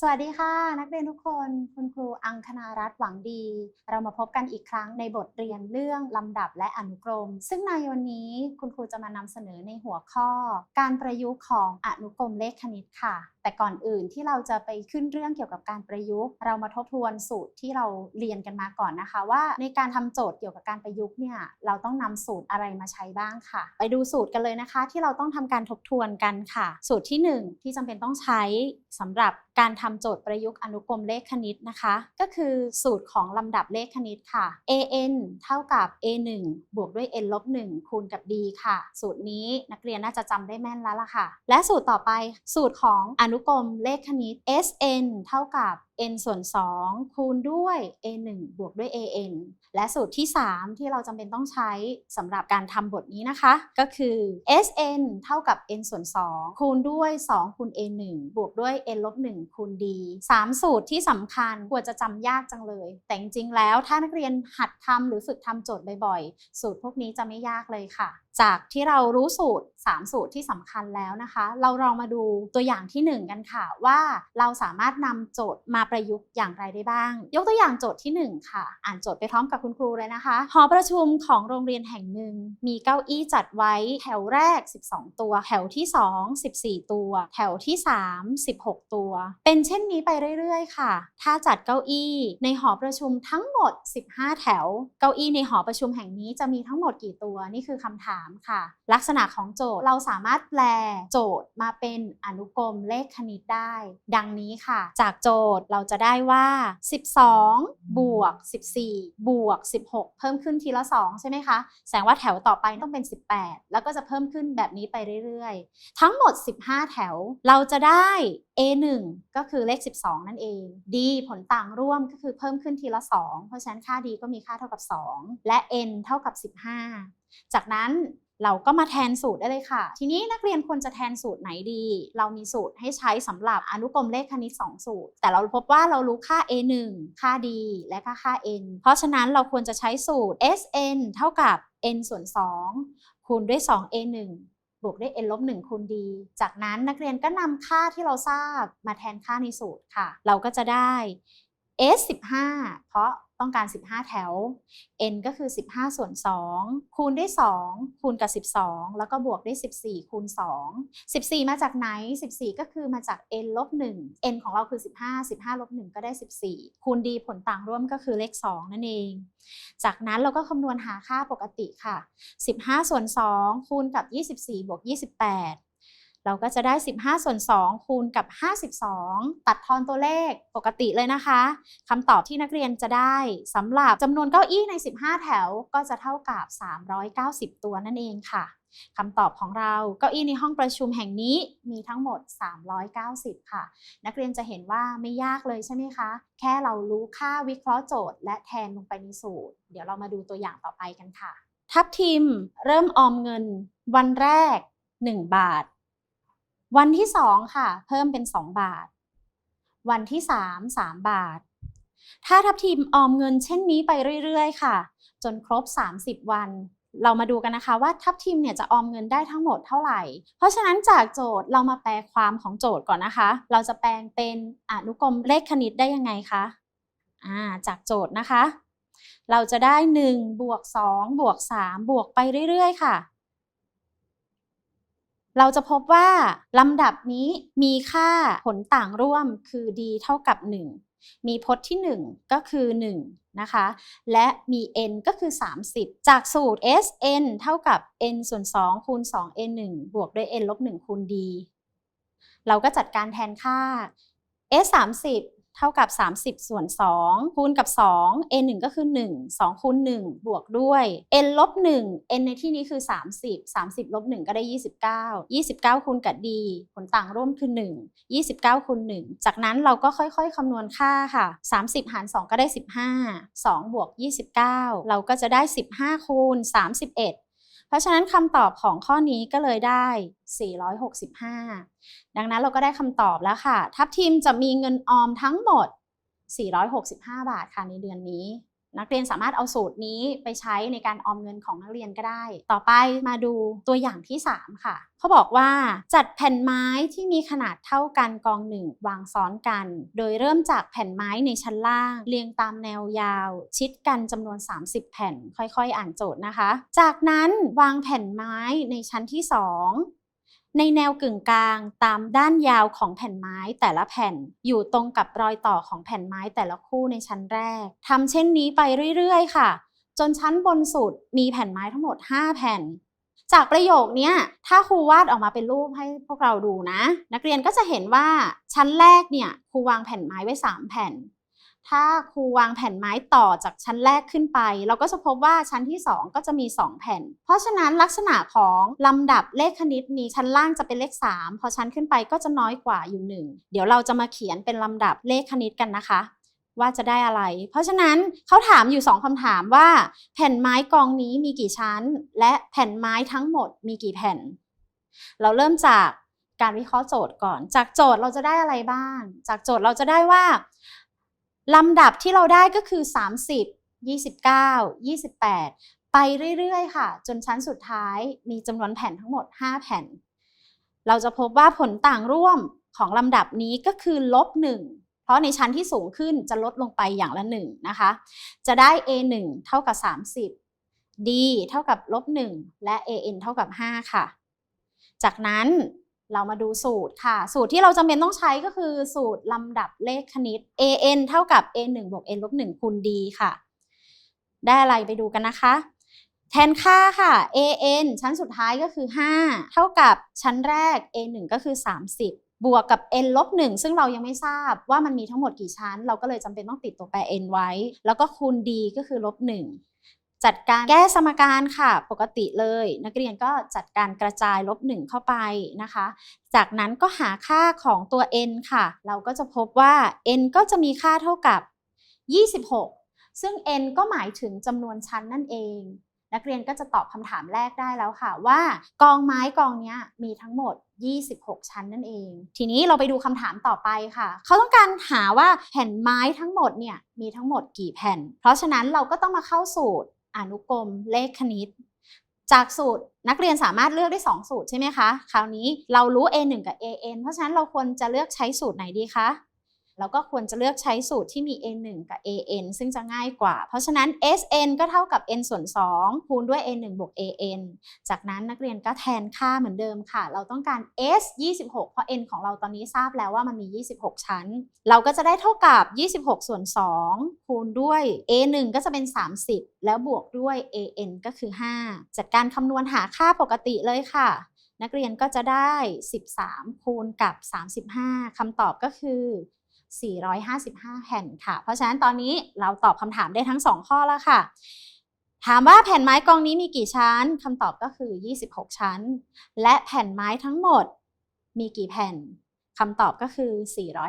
สวัสดีค่ะ นักเรียนทุกคนคุณครูอังคณารัตน์หวังดี เรามาพบกันอีกครั้งในบทเรียนเรื่องลำดับและอนุกรม ซึ่งในวันนี้คุณครูจะมานำเสนอในหัวข้อ การประยุกต์ของอนุกรมเลขคณิตค่ะ แต่ก่อนอื่นที่เราจะไปขึ้นเรื่องเกี่ยวกับการประยุกต์ เรามาทบทวนสูตรที่เราเรียนกันมาก่อนนะคะ ว่าในการทำโจทย์เกี่ยวกับการประยุกต์เนี่ยเราต้องนำสูตรอะไรมาใช้บ้างค่ะ ไปดูสูตรกันเลยนะคะ ที่เราต้องทำการทบทวนกันค่ะ สูตรที่หนึ่งที่จำเป็นต้องใช้สำหรับ การทำโจทย์ประยุกต์อนุกรมเลขคณิตนะคะ ก็คือสูตรของลำดับเลขคณิตค่ะ an เท่ากับ a 1 บวกด้วย n ลบ1คูณกับ d ค่ะ สูตรนี้นักเรียนน่าจะจำได้แม่นแล้วล่ะค่ะ และสูตรต่อไปสูตรของอนุกรมเลขคณิต sn เท่ากับ n ส่วน 2 คูณด้วย a 1 บวกด้วย an และสูตรที่ 3 ที่เราจำเป็นต้องใช้สำหรับการทำบทนี้นะคะ ก็คือ sn เท่ากับ n ส่วน 2 คูณด้วย 2 คูณ a 1 บวกด้วย n ลบ1คูณ d 3 สูตรที่สำคัญกลัวจะจำยากจังเลย แต่จริงๆแล้วถ้านักเรียนหัดทำหรือฝึกทำโจทย์บ่อยๆ สูตรพวกนี้จะไม่ยากเลยค่ะ จากที่เรารู้สูตร 3 สูตรที่สำคัญแล้วนะคะ เราลองมาดูตัวอย่างที่ 1 กันค่ะว่าเราสามารถนำโจทย์มาประยุกต์อย่างไรได้บ้าง ยกตัวอย่างโจทย์ที่ 1 ค่ะ อ่านโจทย์ไปพร้อมกับคุณครูเลยนะคะ หอประชุมของโรงเรียนแห่งหนึ่ง มีเก้าอี้จัดไว้แถวแรก 12 ตัว แถวที่ 2 14 ตัว แถวที่ 3 16 ตัว เป็นเช่นนี้ไปเรื่อยๆ ค่ะ ถ้าจัดเก้าอี้ในหอประชุมทั้งหมด 15 แถว เก้าอี้ในหอประชุมแห่งนี้จะมีทั้งหมดกี่ตัวนี่คือคำถามค่ะ ลักษณะของโจทย์เราสามารถแปลโจทย์มาเป็นอนุกรมเลขคณิตได้ ดังนี้ค่ะ จากโจทย์เราจะได้ว่า 12 บวก 14 บวก 16 เพิ่มขึ้นทีละ 2 ใช่ไหมคะ แสดงว่าแถวต่อไปต้องเป็น 18 แล้วก็จะเพิ่มขึ้นแบบนี้ไปเรื่อยๆ ทั้งหมด 15 แถวเราจะได้ A1 ก็คือเลข 12 นั่นเอง D ผลต่างร่วมก็คือเพิ่มขึ้นทีละ 2 เพราะฉะนั้นค่า D ก็มีค่าเท่ากับ 2 และ N เท่ากับ 15 จากนั้นเราก็มาแทนสูตรได้เลยค่ะ ทีนี้นักเรียนควรจะแทนสูตรไหนดี เรามีสูตรให้ใช้สำหรับอนุกรมเลขคณิต 2 สูตร แต่เราพบว่าเรารู้ค่า a1 ค่า d และค่าค่า n เพราะฉะนั้นเราควรจะใช้สูตร sn เท่ากับ n ส่วน 2 คูณด้วย 2a1 บวกด้วย n ลบ1คูณ d จากนั้นนักเรียนก็นำค่าที่เราทราบมาแทนค่าในสูตรค่ะ เราก็จะได้ s 15เพราะ ต้องการ 15 แถว n ก็คือ 15 ส่วน 2 คูณด้วย 2 คูณกับ 12 แล้วก็บวกด้วย 14 คูณ 2 14 มาจากไหน 14 ก็คือมาจาก n ลบ 1 n ของเราคือ 15 15 ลบ 1 ก็ได้ 14 คูณ d ผลต่างร่วมก็คือเลข 2 นั่นเอง จากนั้นเราก็คำนวณหาค่าปกติค่ะ 15 ส่วน 2 คูณกับ 24 บวก 28 เราก็จะได้ 15 ส่วน 2 คูณกับ 52 ตัดทอนตัวเลขปกติเลยนะคะคำตอบที่นักเรียนจะได้สำหรับจำนวนเก้าอี้ใน 15 แถวก็จะเท่ากับ 390 ตัวนั่นเองค่ะคำตอบของเราเก้าอี้ในห้องประชุมแห่งนี้มีทั้งหมด 390 ค่ะ นักเรียนจะเห็นว่าไม่ยากเลยใช่ไหมคะ แค่เรารู้ค่าวิเคราะห์โจทย์ และแทนลงไปในสูตร เดี๋ยวเรามาดูตัวอย่างต่อไปกันค่ะ ทับทิมเริ่มออมเงิน วันแรก 1 บาท วันที่2ค่ะ เพิ่มเป็น2บาท วันที่3 3บาท ถ้าทับทิมออมเงินเช่นนี้ไปเรื่อยๆ ค่ะ จนครบ 30 วัน เรามาดูกันนะคะว่าทับทิมเนี่ยจะออมเงินได้ทั้งหมดเท่าไหร่ เพราะฉะนั้นจากโจทย์เรามาแปลความของโจทย์ก่อนนะคะ เราจะแปลงเป็นอนุกรมเลขคณิตได้ยังไงคะอ่าจากโจทย์นะคะ เราจะได้1บวก2บวก3บวกไปเรื่อยๆ ค่ะ เราจะพบว่าลำดับนี้มีค่าผลต่างร่วมคือ d เท่ากับ 1 มีพจน์ที่ 1 ก็คือ 1 นะคะ และมี n ก็คือ 30 จากสูตร sn เท่ากับ n ส่วน2คูณ 2 n 1 บวกด้วย n ลบ1คูณ d เราก็จัดการแทนค่า s 30 เท่ากับ 30 ส่วน 2 คูณกับ 2 n 1ก็คือ 1 2 คูณ 1 บวกด้วย n ลบ 1 n ในที่นี้คือ 30 30 ลบ 1 ก็ได้ 29 29 คูณกับ d ผลต่างร่วมคือ 1 29 คูณ 1 จากนั้นเราก็ค่อยๆ คำนวณค่าค่ะ 30 หาร 2 ก็ได้ 15 2 บวก 29 เราก็จะได้ 15 คูณ 31 เพราะฉะนั้นคำตอบของข้อนี้ก็เลยได้ 465 ดังนั้นเราก็ได้คำตอบแล้วค่ะ ทัพทีมจะมีเงินออมทั้งหมด 465 บาทค่ะในเดือนนี้ นักเรียนสามารถเอาสูตรนี้ไปใช้ในการออมเงินของนักเรียนก็ได้ ต่อไปมาดูตัวอย่างที่ 3 ค่ะ เขาบอกว่าจัดแผ่นไม้ที่มีขนาดเท่ากันกองหนึ่งวางซ้อนกัน โดยเริ่มจากแผ่นไม้ในชั้นล่าง เรียงตามแนวยาว ชิดกันจำนวน 30 แผ่น ค่อยๆ อ่านโจทย์นะคะ จากนั้นวางแผ่นไม้ในชั้นที่ 2 ในแนวกึ่งกลางตามด้านยาวของแผ่นไม้แต่ละแผ่นอยู่ตรงกับรอยต่อของแผ่นไม้แต่ละคู่ในชั้นแรกทำเช่นนี้ไปเรื่อยๆ ค่ะ จนชั้นบนสุดมีแผ่นไม้ทั้งหมด 5 แผ่น จากประโยคนี้ถ้าครูวาดออกมาเป็นรูปให้พวกเราดูนะ นักเรียนก็จะเห็นว่าชั้นแรกเนี่ยครูวางแผ่นไม้ไว้ 3 แผ่น ถ้าครูวางแผ่นไม้ต่อจากชั้นแรกขึ้นไป เราก็จะพบว่าชั้นที่ 2 ก็จะมี 2 แผ่น เพราะฉะนั้นลักษณะของลำดับเลขคณิตนี้ชั้นล่างจะเป็นเลข 3 พอชั้นขึ้นไปก็จะน้อยกว่าอยู่ 1 เดี๋ยวเราจะมาเขียนเป็นลำดับเลขคณิตกันนะคะ ว่าจะได้อะไร เพราะฉะนั้นเขาถามอยู่ 2คำถามว่า แผ่นไม้กองนี้มีกี่ชั้น และแผ่นไม้ทั้งหมดมีกี่แผ่น เราเริ่มจากการวิเคราะห์โจทย์ก่อน จากโจทย์เราจะได้อะไรบ้าง จากโจทย์เราจะได้ว่า ลำดับที่เราได้ก็คือ 30 29 28 ไปเรื่อยๆ ค่ะ จนชั้นสุดท้ายมีจำนวนแผ่นทั้งหมด 5 แผ่น เราจะพบว่าผลต่างร่วมของลำดับนี้ก็คือลบ 1 เพราะในชั้นที่สูงขึ้นจะลดลงไปอย่างละ 1 นะคะ จะได้ a 1 เท่ากับ 30 d เท่ากับลบ 1 และ an เท่ากับ 5 ค่ะ จากนั้น เรามาดูสูตรค่ะ สูตรที่เราจำเป็นต้องใช้ก็คือสูตรลำดับเลขคณิต an เท่ากับ a 1บวก n ลบ1คูณ d ค่ะ ได้อะไรไปดูกันนะคะ แทนค่าค่ะ an ชั้นสุดท้ายก็คือ 5 เท่ากับชั้นแรก a 1ก็คือ 30 บวกกับ n ลบ1ซึ่งเรายังไม่ทราบว่ามันมีทั้งหมดกี่ชั้น เราก็เลยจำเป็นต้องติดตัวแปร n ไว้ แล้วก็คูณ d ก็คือลบ1 จัดการแก้สมการค่ะ ปกติเลย นักเรียนก็จัดการกระจายลบ1เข้าไปนะคะ จากนั้นก็หาค่าของตัว n ค่ะ เราก็จะพบว่า n ก็จะมีค่าเท่ากับ 26 ซึ่ง n ก็หมายถึงจำนวนชั้นนั่นเอง นักเรียนก็จะตอบคำถามแรกได้แล้วค่ะว่ากองไม้กองนี้มีทั้งหมด 26 ชั้นนั่นเอง ทีนี้เราไปดูคำถามต่อไปค่ะ เขาต้องการหาว่าแผ่นไม้ทั้งหมดเนี่ยมีทั้งหมดกี่แผ่น เพราะฉะนั้นเราก็ต้องมาเข้าสูตร อนุกรมเลขคณิต จากสูตรนักเรียนสามารถเลือกได้ 2 สูตรใช่ไหมคะ คราวนี้เรารู้ a1 กับ an เพราะฉะนั้นเราควรจะเลือกใช้สูตรไหนดีคะ เราก็ควรจะเลือกใช้สูตรที่มี a1 กับ an ซึ่งจะง่ายกว่า เพราะฉะนั้น sn ก็เท่ากับ n ส่วน2คูณด้วย a1 บวก an จากนั้นนักเรียนก็แทนค่าเหมือนเดิมค่ะ เราต้องการ s 26 เพราะ n ของเราตอนนี้ทราบแล้วว่ามันมี 26 ชั้น เราก็จะได้เท่ากับ 26 ส่วน 2 คูณด้วย a1 ก็จะเป็น 30 แล้วบวกด้วย an ก็คือ 5 จัดการคำนวณหาค่าปกติเลยค่ะนักเรียนก็จะได้ 13 คูณกับ 35คำตอบก็คือ 455 แผ่นค่ะ เพราะฉะนั้นตอนนี้เราตอบคำถามได้ทั้ง 2 ข้อแล้วค่ะ ถามว่าแผ่นไม้กองนี้มีกี่ชั้นคำตอบก็คือ 26 ชั้น และแผ่นไม้ทั้งหมดมีกี่แผ่น คำตอบก็คือ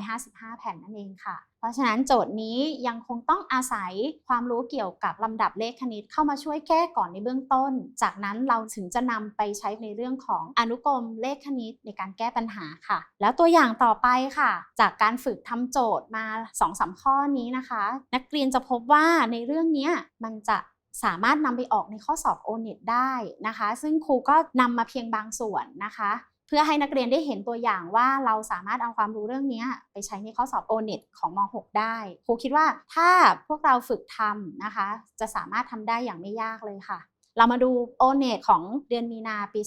455 แผ่นนั่นเองค่ะ เพราะฉะนั้นโจทย์นี้ยังคงต้องอาศัยความรู้เกี่ยวกับลำดับเลขคณิตเข้ามาช่วยแก้ก่อนในเบื้องต้น จากนั้นเราถึงจะนำไปใช้ในเรื่องของอนุกรมเลขคณิตในการแก้ปัญหาค่ะ แล้วตัวอย่างต่อไปค่ะ จากการฝึกทำโจทย์มา2อสข้อนี้นะคะ นักเรียนจะพบว่าในเรื่องนี้มันจะสามารถนำไปออกในข้อสอบ o n e t ได้นะคะ ซึ่งครูก็นำมาเพียงบางส่วนนะคะ พื่อให้นักเรียนได้เห็นตัวอย่างว่าเราสามารถเอาความรู้เรื่องนี้ไปใช้ในข้อสอบ o n e t ของม .6 ได้ ครูคิดว่าถ้าพวกเราฝึกทำนะคะ จะสามารถทำได้อย่างไม่ยากเลยค่ะ เรามาดู o n e t ของเดือนมีนาปี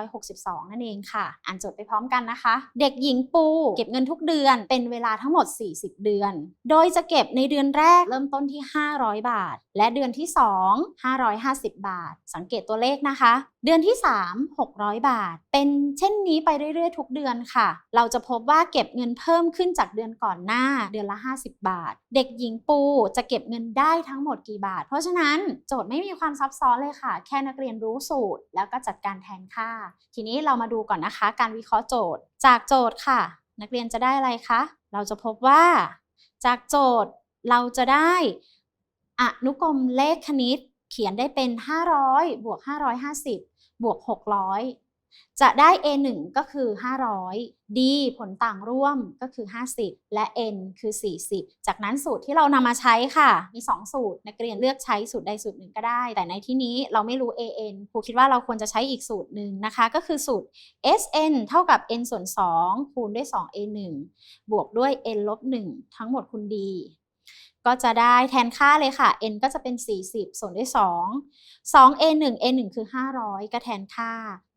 2562 นั่นเองค่ะ อ่านโจทย์ไปพร้อมกันนะคะ เด็กหญิงปู เก็บเงินทุกเดือนเป็นเวลาทั้งหมด 40 เดือน โดยจะเก็บในเดือนแรกเริ่มต้นที่ 500 บาท และเดือนที่ 2 550 บาท สังเกตตัวเลขนะคะ เดือนที่ 3 600 บาท เป็นเช่นนี้ไปเรื่อยๆ ทุกเดือนค่ะ เราจะพบว่าเก็บเงินเพิ่มขึ้นจากเดือนก่อนหน้าเดือนละ 50 บาท เด็กหญิงปูจะเก็บเงินได้ทั้งหมดกี่บาท เพราะฉะนั้นโจทย์ไม่มีความซับซ้อนเลยค่ะ แค่นักเรียนรู้สูตร แล้วก็จัดการแทนค่า ทีนี้เรามาดูก่อนนะคะ การวิเคราะห์โจทย์ จากโจทย์ค่ะ นักเรียนจะได้อะไรคะ เราจะพบว่า จากโจทย์เราจะได้อนุกรมเลขคณิต เขียนได้เป็น 500บวก550 บวก 600 จะได้ A 1 ก็คือ 500 D ผลต่างร่วมก็คือ 50 และ N คือ 40 จากนั้นสูตรที่เรานำมาใช้ค่ะ มี 2 สูตร นักเรียนเลือกใช้สูตรใดสูตรหนึ่งก็ได้ แต่ในที่นี้เราไม่รู้ AN ครูคิดว่าเราควรจะใช้อีกสูตรหนึ่งนะคะ ก็คือสูตร SN เท่ากับ N ส่วน 2 คูณด้วย 2 A 1 บวกด้วย N ลบ 1 ทั้งหมดคูณ D ก็จะได้แทนค่าเลยค่ะ n ก็จะเป็น 40 ส่วนด้วย 2 2 a 1 a 1คือ 500 ก็แทนค่า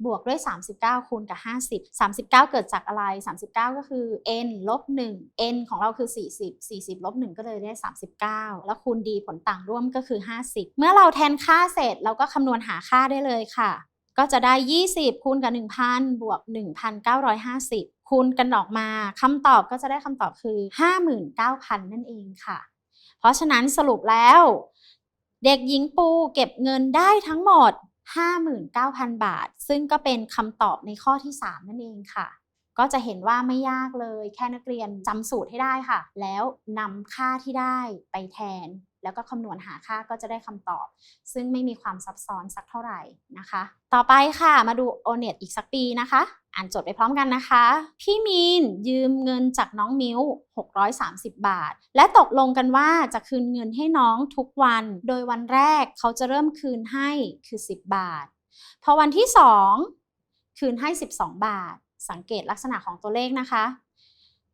บวกด้วย 39 คูณกับ 50 39 เกิดจากอะไร 39 ก็คือ n ลบ 1 n ของเราคือ 40 40 ลบ 1 ก็เลยได้ 39 แล้วคูณ d ผลต่างร่วมก็คือ 50 เมื่อเราแทนค่าเสร็จเราก็คำนวณหาค่าได้เลยค่ะ ก็จะได้ 20 คูณกับ 1,000 บวก 1,950 คูณกันออกมาคำตอบก็จะได้คำตอบคือ 59,000 นั่นเองค่ะ เพราะฉะนั้นสรุปแล้ว เด็กหญิงปูเก็บเงินได้ทั้งหมด 59,000 บาท ซึ่งก็เป็นคำตอบในข้อที่ 3 นั่นเองค่ะ ก็จะเห็นว่าไม่ยากเลย แค่นักเรียนจำสูตรให้ได้ค่ะ แล้วนำค่าที่ได้ไปแทน แล้วก็คำนวณหาค่าก็จะได้คำตอบ ซึ่งไม่มีความซับซ้อนสักเท่าไหร่นะคะ ต่อไปค่ะมาดู o n e t อีกสักปีนะคะ อ่านจดไปพร้อมกันนะคะ พี่มีนยืมเงินจากน้องมิ้ว 630 บาท และตกลงกันว่าจะคืนเงินให้น้องทุกวัน โดยวันแรกเขาจะเริ่มคืนให้คือ 10 บาท พอวันที่ 2 คืนให้ 12 บาท สังเกตลักษณะของตัวเลขนะคะ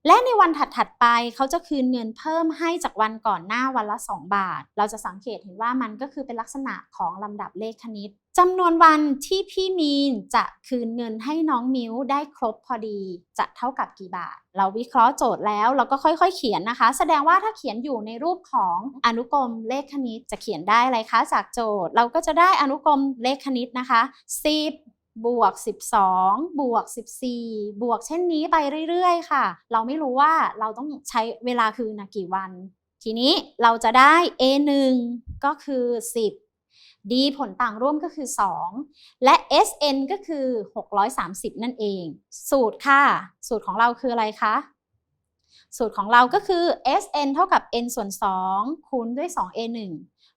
และในวันถัดๆไปเขาจะคืนเงินเพิ่มให้จากวันก่อนหน้าวันละ 2 บาท เราจะสังเกตเห็นว่ามันก็คือเป็นลักษณะของลำดับเลขคณิตจำนวนวันที่พี่มีนจะคืนเงินให้น้องมิ้วได้ครบพอดี จะเท่ากับกี่บาท เราวิเคราะห์โจทย์แล้วเราก็ค่อยๆ เขียนนะคะ แสดงว่าถ้าเขียนอยู่ในรูปของอนุกรมเลขคณิตจะเขียนได้อะไรคะจากโจทย์ เราก็จะได้อนุกรมเลขคณิตนะคะ10 บวก 12 บวก 14 บวกเช่นนี้ไปเรื่อยๆ ค่ะ เราไม่รู้ว่าเราต้องใช้เวลาคืนนะกี่วัน ทีนี้เราจะได้ A1 ก็คือ 10 D ผลต่างร่วมก็คือ 2 และ SN ก็คือ 630 นั่นเอง สูตรค่ะ สูตรของเราคืออะไรคะ สูตรของเราก็คือ SN เท่ากับ n ส่วน 2 คูณด้วย 2A1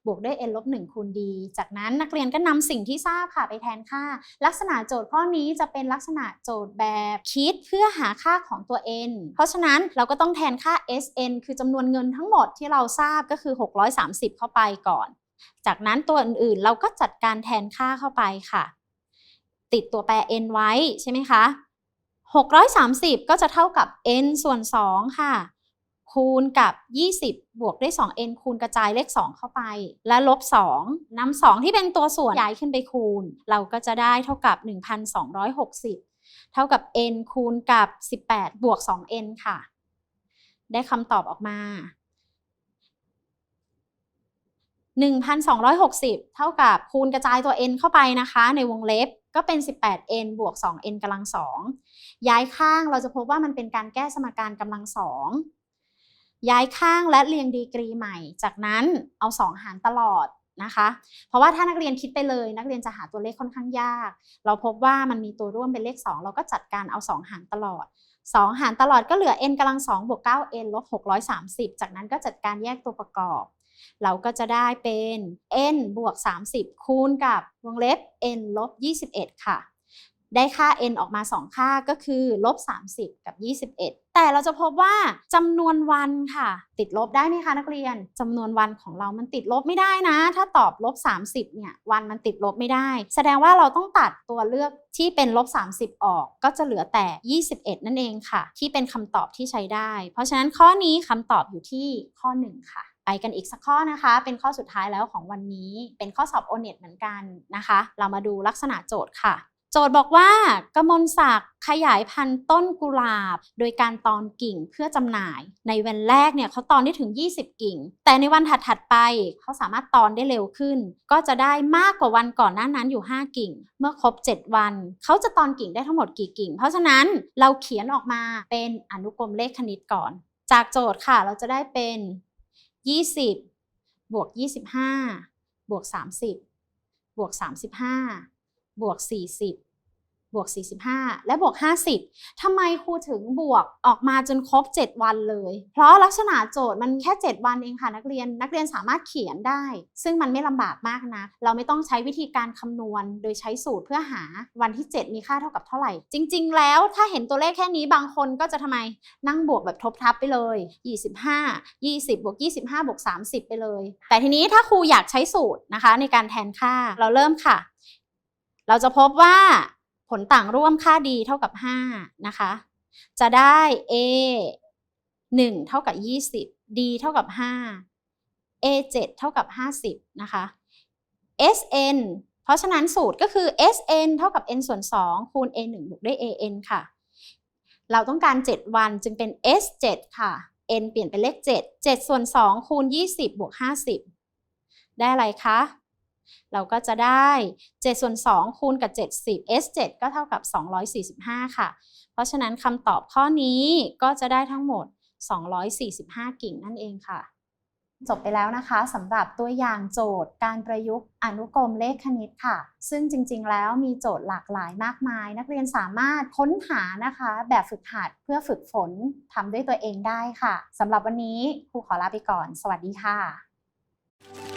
บวกด้วย n ลบ1คูณ d จากนั้นนักเรียนก็นำสิ่งที่ทราบค่ะไปแทนค่า ลักษณะโจทย์ข้อนี้จะเป็นลักษณะโจทย์แบบคิดเพื่อหาค่าของตัว n เพราะฉะนั้นเราก็ต้องแทนค่า sn คือจำนวนเงินทั้งหมดที่เราทราบก็คือ 630 เข้าไปก่อน จากนั้นตัวอื่นๆ เราก็จัดการแทนค่าเข้าไปค่ะ ติดตัวแปร n ไว้ใช่ไหมคะ 630 ก็จะเท่ากับ n ส่วน 2 ค่ะ คูณกับ 20 บวกด้วย 2n คูณกระจายเลข 2 เข้าไป และลบ 2นำ2ที่เป็นตัวส่วนย้ายขึ้นไปคูณ เราก็จะได้เท่ากับ 1,260 เท่ากับ n คูณกับ 18 บวก 2n ค่ะ ได้คำตอบออกมา 1,260 เท่ากับคูณกระจายตัว n เข้าไปนะคะ ในวงเล็บ ก็เป็น 18n บวก 2n กำลัง2ย้ายข้างเราจะพบว่ามันเป็นการแก้สมการกำลัง2ย้ายข้างและเรียงดีกรีใหม่ จากนั้นเอา 2 หารตลอดนะคะ เพราะว่าถ้านักเรียนคิดไปเลย นักเรียนจะหาตัวเลขค่อนข้างยาก เราพบว่ามันมีตัวร่วมเป็นเลข 2 เราก็จัดการเอา 2 หารตลอด 2 หารตลอดก็เหลือ n กำลัง2บวก 9n ลบ630 จากนั้นก็จัดการแยกตัวประกอบ เราก็จะได้เป็น n บวก 30 คูณกับวงเล็บ n ลบ 21 ค่ะ ได้ค่า n ออกมา 2 ค่าก็คือลบ 30 กับ 21 แต่เราจะพบว่าจำนวนวันค่ะ ติดลบได้ไหมคะนักเรียนจำนวนวันของเรามันติดลบไม่ได้นะ ถ้าตอบลบ 30 เนี่ย วันมันติดลบไม่ได้ แสดงว่าเราต้องตัดตัวเลือกที่เป็นลบ 30 ออก ก็จะเหลือแต่ 21 นั่นเองค่ะ ที่เป็นคำตอบที่ใช้ได้ เพราะฉะนั้นข้อนี้คำตอบอยู่ที่ข้อ 1 ค่ะ ไปกันอีกสักข้อนะคะ เป็นข้อสุดท้ายแล้วของวันนี้ เป็นข้อสอบโอเน็ตเหมือนกันนะคะ เรามาดูลักษณะโจทย์ค่ะ โจทย์บอกว่ากมลศักดิ์ขยายพันธุ์ต้นกุหลาบ โดยการตอนกิ่งเพื่อจำหน่าย ในวันแรกเนี่ยเขาตอนได้ถึง 20 กิ่ง แต่ในวันถัดๆไปเขาสามารถตอนได้เร็วขึ้น ก็จะได้มากกว่าวันก่อนหน้านั้นอยู่ 5 กิ่ง เมื่อครบ 7 วัน เขาจะตอนกิ่งได้ทั้งหมดกี่กิ่ง เพราะฉะนั้นเราเขียนออกมาเป็นอนุกรมเลขคณิตก่อน จากโจทย์ค่ะเราจะได้เป็น 20 บวก 25 บวก 30 บวก 35 บวก 40 บวก 45 และบวก 50ทำไมครูถึงบวกออกมาจนครบ 7 วันเลย เพราะลักษณะโจทย์มันแค่ 7 วันเองค่ะนักเรียน นักเรียนสามารถเขียนได้ ซึ่งมันไม่ลำบากมากนะ เราไม่ต้องใช้วิธีการคำนวณ โดยใช้สูตรเพื่อหาวันที่ 7 มีค่าเท่ากับเท่าไหร่ จริง ๆ แล้วถ้าเห็นตัวเลขแค่นี้บางคนก็จะทำไมนั่งบวกแบบทบทับไปเลย 25 20บวก25บวก30 ไปเลย แต่ทีนี้ถ้าครูอยากใช้สูตรนะคะ ในการแทนค่าเราเริ่มค่ะ เราจะพบว่า ผลต่างร่วมค่า d เท่ากับ 5 นะคะ จะได้ a 1 เท่ากับ 20 d เท่ากับ 5 a 7 เท่ากับ 50 นะคะ sn เพราะฉะนั้นสูตรก็คือ sn เท่ากับ n ส่วน 2 คูณ a 1บวกด้วย an ค่ะ เราต้องการ 7 วันจึงเป็น s 7ค่ะ n เปลี่ยนเป็นเลข 7 7 ส่วน 2 คูณ 20 บวก 50 ได้อะไรคะ เราก็จะได้7ส่วน2คูณกับ 70 s 7ก็เท่ากับ 245 ค่ะ เพราะฉะนั้นคำตอบข้อนี้ก็จะได้ทั้งหมด 245 กิ่งนั่นเองค่ะ จบไปแล้วนะคะสำหรับตัวอย่างโจทย์การประยุกต์อนุกรมเลขคณิตค่ะ ซึ่งจริงๆ แล้วมีโจทย์หลากหลายมากมาย นักเรียนสามารถค้นหานะคะ แบบฝึกหัดเพื่อฝึกฝนทำด้วยตัวเองได้ค่ะสำหรับวันนี้ครูขอลาไปก่อน สวัสดีค่ะ